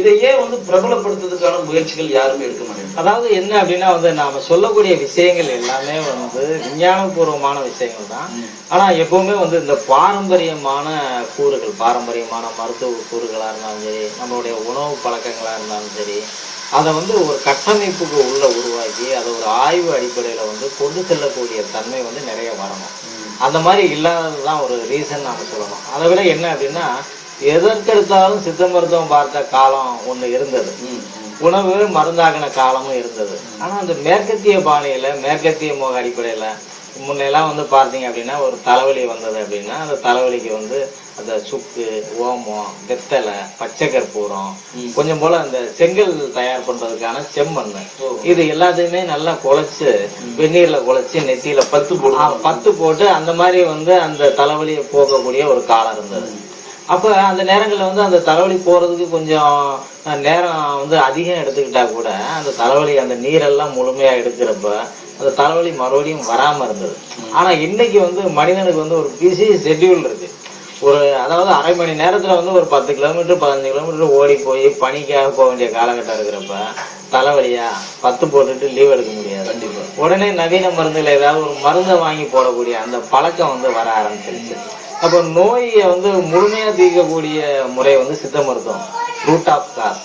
இதையே வந்து பிரபலப்படுத்துறதுக்கான முயற்சிகள் யாருமே எடுக்க மாட்டேங்கிறாங்க அதாவது என்ன அப்படின்னா வந்து நாம சொல்லக்கூடிய விஷயங்கள் எல்லாமே வந்து விஞ்ஞானபூர்வமான விஷயங்கள் தான். ஆனா எப்பவுமே வந்து இந்த பாரம்பரியமான கூறுகள் பாரம்பரியமான மருத்துவ கூறுகளா இருந்தாலும் சரி நம்மளுடைய உணவு பழக்கங்களா இருந்தாலும் சரி அதை வந்து ஒரு கட்டமைப்புக்கு உள்ள உருவாக்கி அதை ஒரு ஆய்வு அடிப்படையில வந்து கொண்டு செல்லக்கூடிய தன்மை வந்து நிறைய வரணும். அந்த மாதிரி இல்லாததுதான் ஒரு ரீசன் நாம சொல்லணும். அதை விட என்ன அப்படின்னா எதற்கெடுத்தாலும் சித்த மருத்துவம் பார்த்த காலம் ஒண்ணு இருந்தது. உணவு மருந்தாகின காலமும் இருந்தது. ஆனா அந்த மேற்கத்திய பாணியில மேற்கத்திய முக அடிப்படையில முன்னெல்லாம் வந்து பார்த்தீங்க அப்படின்னா ஒரு தலைவலி வந்தது அப்படின்னா அந்த தலைவலிக்கு வந்து அந்த சுக்கு ஓமம் வெத்தலை பச்சை கற்பூரம் கொஞ்சம் போல அந்த செங்கல் தயார் பண்றதுக்கான செம்மண் இது எல்லாத்தையுமே நல்லா குழைச்சு வெந்நீர்ல குழைச்சு நெத்தியில பத்து போட்டு பத்து போட்டு அந்த மாதிரி வந்து அந்த தலைவலியை போகக்கூடிய ஒரு காலம் இருந்தது. அப்ப அந்த நேரங்கள்ல வந்து அந்த தலைவலி போறதுக்கு கொஞ்சம் நேரம் வந்து அதிகம் எடுத்துக்கிட்டா கூட அந்த தலைவலி அந்த நீரெல்லாம் முழுமையா எடுக்கிறப்ப அந்த தலைவலி மறுபடியும் வராம இருந்தது. ஆனா இன்னைக்கு வந்து மனிதனுக்கு வந்து ஒரு பிஸி ஷெட்யூல் இருக்கு. ஒரு அதாவது அரை மணி நேரத்துல வந்து ஒரு பத்து கிலோமீட்டர் பதினஞ்சு கிலோமீட்டர் ஓடி போய் பணிக்காக போக வேண்டிய காலகட்டம் இருக்கிறப்ப தலைவலியா பத்து போட்டுட்டு லீவ் எடுக்க முடியாது. கண்டிப்பா. உடனே நவீன மருந்துல ஏதாவது ஒரு மருந்தை வாங்கி போடக்கூடிய அந்த பழக்கம் வந்து வர ஆரம்பிச்சிருச்சு. அப்போ நோயை வந்து முழுமையா தீர்க்கக்கூடிய முறை வந்து சித்த மருத்துவம் ரூட் ஆஃப் கார்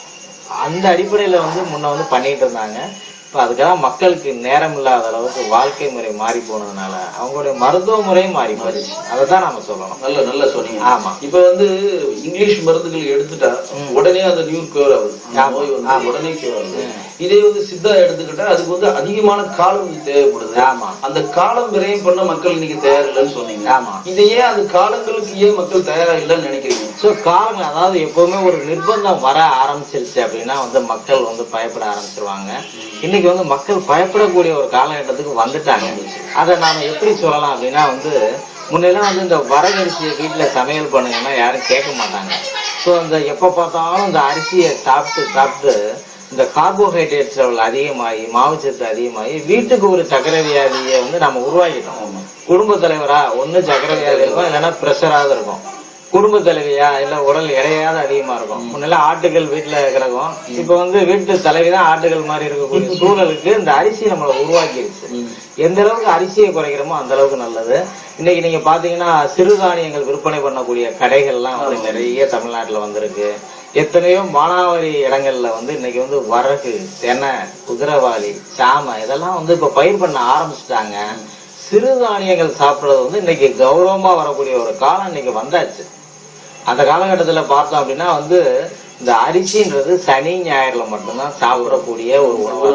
அந்த அடிப்படையில வந்து முன்ன வந்து பண்ணிட்டு இருந்தாங்க. இப்போ அதுக்காக மக்களுக்கு நேரம் இல்லாத அளவுக்கு வாழ்க்கை முறை மாறி போனதுனால அவங்களுடைய மருத்துவ முறையும் மாறி போயிடுச்சு. அதை தான் நாம சொல்லணும். நல்ல நல்லா சொன்னீங்க. ஆமா. இப்ப வந்து இங்கிலீஷ் மருந்துகள் எடுத்துட்டா உடனே அந்த நியூ கியூர் ஆகுது உடனே கியூர் ஆகுது. இதே வந்து சித்தா எடுத்துக்கிட்டா அதுக்கு வந்து அதிகமான காலம் தேவைப்படுது. ஆமா. அந்த காலம் விரயம் பண்ண மக்கள் இன்னைக்கு தயாரில்லைன்னு சொன்னீங்க. ஆமா. இதை ஏன் அந்த காலங்களுக்கு ஏன் மக்கள் தயாரா இல்லைன்னு நினைக்கிறீங்க? ஸோ காரணம் அதாவது எப்போவுமே ஒரு நிர்பந்தம் வர ஆரம்பிச்சிருச்சு அப்படின்னா வந்து மக்கள் வந்து பயப்பட ஆரம்பிச்சிருவாங்க. இன்னைக்கு வந்து மக்கள் பயப்படக்கூடிய ஒரு காலகட்டத்துக்கு வந்துட்டாங்க. அதை நாம் எப்படி சொல்லலாம் அப்படின்னா வந்து முன்னெல்லாம் வந்து இந்த வரகரிசியை வீட்டில் சமையல் பண்ணுங்கன்னா யாரும் கேட்க மாட்டாங்க. ஸோ அந்த எப்போ பார்த்தாலும் இந்த அரிசியை சாப்பிட்டு சாப்பிட்டு இந்த கார்போஹைட்ரேட்ஸ் லெவல் அதிகமாகி மாவுச்சத்து அதிகமாகி வீட்டுக்கு ஒரு சக்கரை வியாதியை வந்து நம்ம உருவாக்கிட்டோம். குடும்ப தலைவரா ஒன்று சக்கரை வியாதி இருக்கும் இல்லைன்னா ப்ரெஷராக இருக்கும். குடும்ப தலைவியா இல்ல உடல் எடையாவது அதிகமா இருக்கும்? முன்னெல்லாம் ஆட்டுகள் வீட்டுல கிடக்கும். இப்ப வந்து வீட்டு தலைவி தான் ஆட்டுகள் மாதிரி இருக்கக்கூடிய சூழலுக்கு இந்த அரிசி நம்மளை உருவாக்கிருச்சு. எந்த அளவுக்கு அரிசியை குறைக்கிறோமோ அந்த அளவுக்கு நல்லது. இன்னைக்கு நீங்க பாத்தீங்கன்னா சிறுதானியங்கள் விற்பனை பண்ணக்கூடிய கடைகள்லாம் வந்து நிறைய தமிழ்நாட்டுல வந்திருக்கு. எத்தனையோ மானாவாரி இடங்கள்ல வந்து இன்னைக்கு வந்து வரகு தெனை குதிரைவாளி சாமை இதெல்லாம் வந்து இப்ப பயிர் பண்ண ஆரம்பிச்சிட்டாங்க. சிறுதானியங்கள் சாப்பிடுறது வந்து இன்னைக்கு கௌரவமா வரக்கூடிய ஒரு காலம் இன்னைக்கு வந்தாச்சு. அந்த காலகட்டத்துல பார்த்தோம் அப்படின்னா வந்து இந்த அரிசின்றது சனி ஞாயிறுல மட்டும்தான் சாப்பிடக்கூடிய ஒரு உணவு.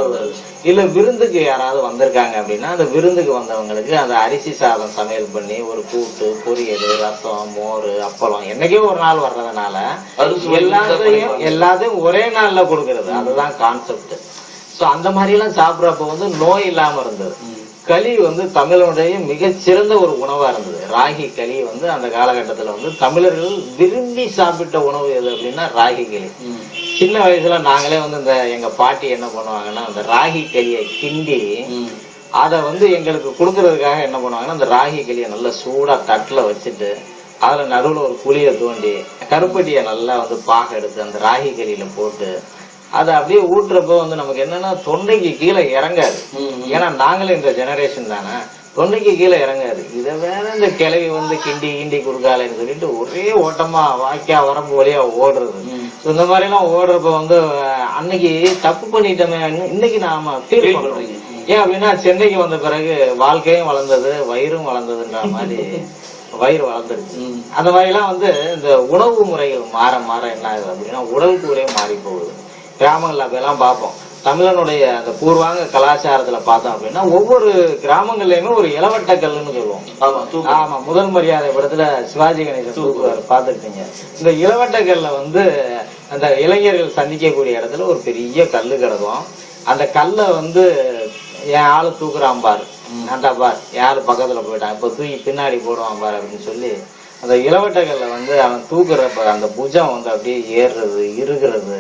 இல்ல விருந்துக்கு யாராவது வந்திருக்காங்க அப்படின்னா அந்த விருந்துக்கு வந்தவங்களுக்கு அந்த அரிசி சாதம் சமையல் பண்ணி ஒரு கூட்டு பொரியல் ரசம் மோர் அப்பளம் என்னைக்கோ ஒரு நாள் வர்றதுனால எல்லாத்தையும் எல்லாத்தையும் ஒரே நாள்ல கொடுக்கறது. அதுதான் கான்செப்ட் சோ அந்த மாதிரி எல்லாம் சாப்பிடுறப்ப வந்து நோய் இல்லாம இருந்தது. களி வந்து தமிழனுடைய மிகச்சிறந்த ஒரு உணவா இருந்தது. ராகி களி வந்து அந்த காலகட்டத்துல வந்து தமிழர்கள் விரும்பி சாப்பிட்ட உணவு எது அப்படின்னா ராகி களி. சின்ன வயசுல நாங்களே வந்து இந்த எங்க பாட்டி என்ன பண்ணுவாங்கன்னா அந்த ராகி களியை கிண்டி அதை வந்து எங்களுக்கு கொடுக்கறதுக்காக என்ன பண்ணுவாங்கன்னா அந்த ராகி களியை நல்லா சூடா தட்டுல வச்சுட்டு அதுல நடுவுல ஒரு புளியை தோண்டி கருப்பட்டியை நல்லா வந்து பாக எடுத்து அந்த ராகி களியில போட்டு அதை அப்படியே ஊட்டுறப்போ வந்து நமக்கு என்னன்னா தொண்டைக்கு கீழே இறங்காது. ஏன்னா நாங்களே இந்த ஜெனரேஷன் தானே. தொண்டைக்கு கீழே இறங்காது. இதை வேற இந்த கிளவி வந்து கிண்டி கிண்டி கொடுக்காலேன்னு சொல்லிட்டு ஒரே ஓட்டமா வாய்க்கா வரம்பு வழியா ஓடுறது. இந்த மாதிரி எல்லாம் ஓடுறப்ப வந்து அன்னைக்கு தப்பு பண்ணிட்டோமே இன்னைக்கு நாம ஃபீல் பண்றோம். ஏன் அப்படின்னா சென்னைக்கு வந்த பிறகு வாழ்க்கையும் வளர்ந்தது வயிறும் வளர்ந்ததுன்ற மாதிரி வயிறு வளர்ந்துருச்சு. அந்த மாதிரி எல்லாம் வந்து இந்த உணவு முறைகள் மாற மாற என்ன ஆகுது அப்படின்னா உடல் கூறே மாறி போகுது. கிராமங்கள்ல அப்பெல்லாம் பார்ப்போம். தமிழனுடைய அந்த பூர்வாங்க கலாச்சாரத்துல பார்த்தோம் அப்படின்னா ஒவ்வொரு கிராமங்கள்லயுமே ஒரு இளவட்ட கல்லுன்னு சொல்லுவோம். ஆமா முதல் மரியாதை படத்துல சிவாஜி கணேசன் தூக்குவார் பார்த்துருக்கீங்க இந்த இளவட்ட கல்ல வந்து அந்த இளைஞர்கள் சந்திக்கக்கூடிய இடத்துல ஒரு பெரிய கல்லு கிடக்கும். அந்த கல்லை வந்து என் ஆளு தூக்குறான் பாரு. அந்த பார் யாரு பக்கத்துல போயிட்டான். இப்ப தூக்கி பின்னாடி போடுவான் பாரு அப்படின்னு சொல்லி அந்த இளவட்டகல்ல வந்து அவன் தூக்குறப்ப அந்த புஜம் வந்து அப்படியே ஏறுறது இறுகிறது.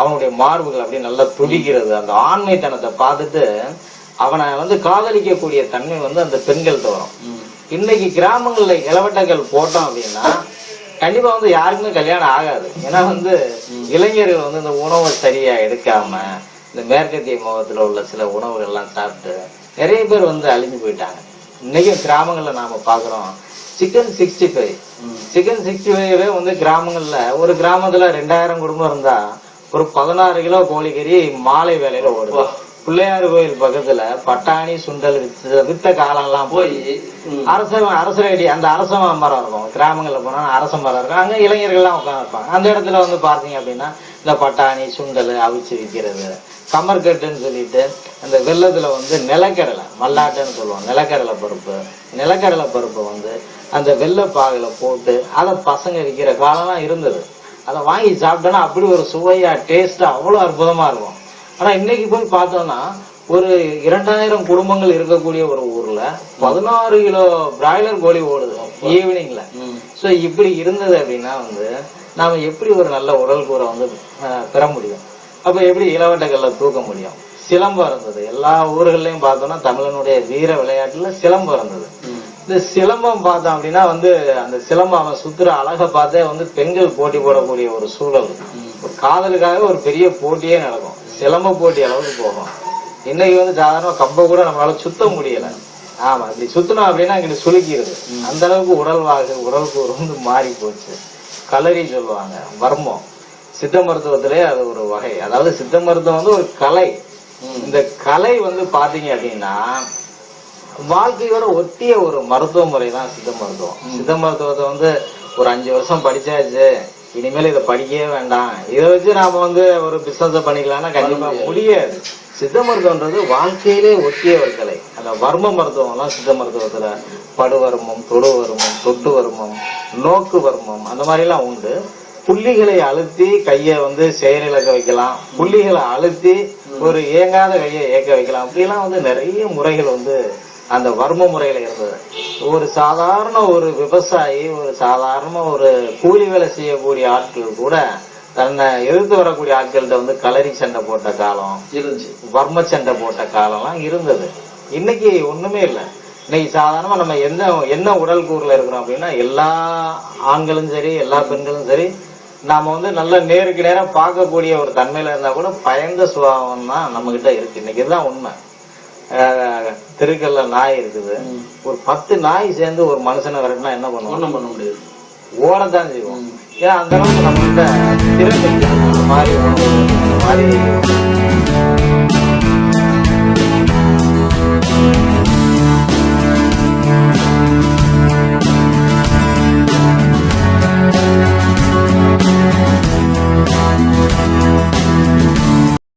அவனுடைய மார்புகள் அப்படியே நல்லா துடிக்கிறது. அந்த ஆண்மைத்தனத்தை பார்த்துட்டு அவனை வந்து காதலிக்கக்கூடிய தன்மை வந்து அந்த பெண்கள்கிட்ட வரும். இன்னைக்கு கிராமங்கள்ல இளவட்டங்கள் போட்டோம் அப்படின்னா கண்டிப்பா வந்து யாருக்குமே கல்யாணம் ஆகாது. ஏன்னா வந்து இளைஞர்கள் வந்து இந்த உணவை சரியா எடுக்காம இந்த மேற்கத்திய முகத்துல உள்ள சில உணவுகள் எல்லாம் சாப்பிட்டு நிறைய பேர் வந்து அழிஞ்சு போயிட்டாங்க. இன்னைக்கும் கிராமங்கள்ல நாம பாக்குறோம் chicken sixty five. Chicken sixty ஃபைவே வந்து கிராமங்கள்ல ஒரு கிராமத்துல ரெண்டாயிரம் குடும்பம் இருந்தா ஒரு பதினாறு கிலோ கோழிக்கறி மாலை வேலையில ஓடுது பிள்ளையார் கோயில் பக்கத்துல பட்டாணி சுண்டல் வித்த வித்த காலம்லாம் போய் அரச அரசரடி அந்த அரச மரம் இருக்கும். கிராமங்கள்ல போனா அரச மரம் இருக்கும். அங்க இளைஞர்கள்லாம் உட்காந்துருப்பாங்க அந்த இடத்துல வந்து பார்த்தீங்க அப்படின்னா இந்த பட்டாணி சுண்டல் அவிச்சு விற்கிறது கமர்கட்டுன்னு சொல்லிட்டு அந்த வெள்ளத்துல வந்து நிலக்கடலை மல்லாட்டுன்னு சொல்லுவோம் நிலக்கடலை பருப்பு. நிலக்கடலை பருப்பு வந்து அந்த வெள்ளை பாகுல போட்டு அதை பசங்க விற்கிற காலம்லாம் இருந்தது. அதை வாங்கி சாப்பிட்டோன்னா அப்படி ஒரு சுவையா டேஸ்டா அவ்வளவு அற்புதமா இருக்கும். ஆனா இன்னைக்கு போய் பார்த்தோம்னா ஒரு இரண்டாயிரம் குடும்பங்கள் இருக்கக்கூடிய ஒரு ஊர்ல பதினாறு கிலோ பிராய்லர் கோழி ஓடுது ஈவினிங்ல. சோ இப்படி இருந்தது அப்படின்னா வந்து நாம எப்படி ஒரு நல்ல உடல் கூரை வந்து பெற முடியும்? அப்ப எப்படி இளவட்டங்கள்ல தூக்க முடியும்? சிலம்பம் இருந்தது எல்லா ஊர்கள்லயும் பார்த்தோம்னா தமிழனுடைய வீர விளையாட்டுல சிலம்பம் இருந்தது. இந்த சிலம்பம் பார்த்தோம் அப்படின்னா வந்து அந்த சிலம்பம் அவன் சுத்துற அழகை பார்த்தே வந்து பெண்கள் போட்டி போடக்கூடிய ஒரு சூழல். ஒரு காதலுக்காக ஒரு பெரிய போட்டியே நடக்கும். சிலம்ப போட்டி அளவுக்கு போகும். இன்னைக்கு வந்து சாதாரண கம்ப கூட நம்மளால சுத்த முடியல. ஆமா இப்படி சுத்தணும் அப்படின்னா இங்கிட்டு சுளுக்கிடுது அந்த அளவுக்கு உடல் வாகு உடல் கூறு வந்து மாறி போச்சு. கலரி சொல்லுவாங்க வர்மம். சித்த மருத்துவத்திலே அது ஒரு வகை. அதாவது சித்த மருத்துவம் வந்து ஒரு கலை. இந்த கலை வந்து பாத்தீங்க அப்படின்னா வாழ்க்கையோட ஒட்டிய ஒரு மருத்துவ முறை தான் சித்த மருத்துவம். சித்த மருத்துவத்தை வந்து ஒரு அஞ்சு வருஷம் படிச்சாச்சு. இனிமேல் இதை படிக்கவே வேண்டாம். இதை வச்சு நாம வந்து ஒரு பிசினஸ் பண்ணிக்கலாம்னா கண்டிப்பா முடியாது. சித்த மருத்துவம்ன்றது வாழ்க்கையிலே ஒட்டிய ஒரு கலை. அந்த வர்ம மருத்துவம் எல்லாம் சித்த மருத்துவத்துல படுவர்மம் தொடு வர்மம் தொட்டு வர்மம் நோக்கு வர்மம் அந்த மாதிரி எல்லாம் உண்டு. புள்ளிகளை அழுத்தி கையை வந்து செயலிழக்க வைக்கலாம். புள்ளிகளை அழுத்தி ஒரு இயங்காத கையை இயக்க வைக்கலாம். அப்படிலாம் வந்து நிறைய முறைகள் வந்து அந்த வர்ம முறையில இருந்தது. ஒரு சாதாரண ஒரு விவசாயி ஒரு சாதாரண ஒரு கூலி வேலை செய்யக்கூடிய ஆட்கள் கூட தன்னை எதிர்த்து வரக்கூடிய ஆட்கள்கிட்ட வந்து கலரி சண்டை போட்ட காலம் இருந்துச்சு. வர்ம சண்டை போட்ட காலம்லாம் இருந்தது. இன்னைக்கு ஒண்ணுமே இல்லை. இன்னைக்கு சாதாரணமா நம்ம எந்த என்ன உடல் கூறுல இருக்கிறோம் அப்படின்னா எல்லா ஆண்களும் சரி எல்லா பெண்களும் சரி நாம வந்து நல்ல நேருக்கு நேரா பார்க்கக்கூடிய ஒரு தன்மையில இருந்தா கூட பயந்த சுபாவம் தான் நம்ம கிட்ட இருக்கு. இன்னைக்கு இதுதான் உண்மை. தெருக்கல்ல நாய் இருக்குது. ஒரு பத்து நாய் சேர்ந்து ஒரு மனுஷனை விரட்டினா என்ன பண்ணுவோம் ஒண்ணும் பண்ண முடியாது. ஓடத்தான் செய்வோம். ஏன்னா அந்த அளவுக்கு நம்ம கிட்ட திறமை இருக்கு. இந்த மாதிரி மாதிரி